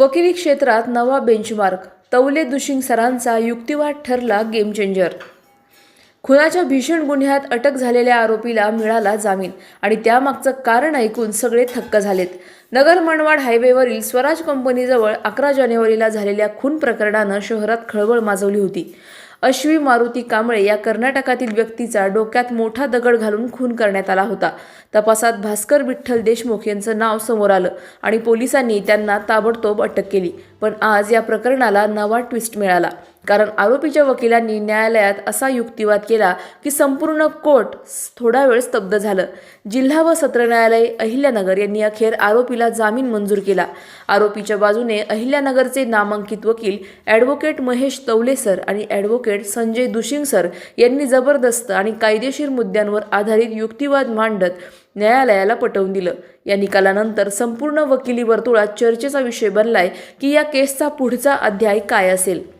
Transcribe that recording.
वकिली क्षेत्रात नवा बेंचमार्क तवले दुशिंग सरांचा युक्तिवाद ठरला गेम चेंजर खुनाच्या भीषण गुन्ह्यात अटक झालेल्या आरोपीला मिळाला जामीन. आणि त्यामागचं कारण ऐकून सगळे थक्क झालेत. नगर मनवाड हायवेवरील स्वराज कंपनीजवळ अकरा जानेवारीला झालेल्या खून प्रकरणानं शहरात खळबळ माजवली होती. अश्वी मारुती कांबळे या कर्नाटकातील व्यक्तीचा डोक्यात मोठा दगड घालून खून करण्यात आला होता. तपासात भास्कर विठ्ठल देशमुख यांचं नाव समोर आलं आणि पोलिसांनी त्यांना ताबडतोब अटक केली. पण आज या प्रकरणाला नवा ट्विस्ट मिळाला. कारण आरोपीच्या वकिलांनी न्यायालयात असा युक्तिवाद केला की संपूर्ण कोर्ट थोडा वेळ स्तब्ध झालं. जिल्हा व सत्र न्यायालय अहिल्यानगर यांनी अखेर आरोपीला जामीन मंजूर केला. आरोपीच्या बाजूने अहिल्यानगरचे नामांकित वकील ॲडव्होकेट महेश तवले सर आणि ॲडव्होकेट संजय दुशिंग सर यांनी जबरदस्त आणि कायदेशीर मुद्द्यांवर आधारित युक्तिवाद मांडत न्यायालयाला पटवून दिलं. या निकालानंतर संपूर्ण वकिली वर्तुळात चर्चेचा विषय बनलाय की या केसचा पुढचा अध्याय काय असेल?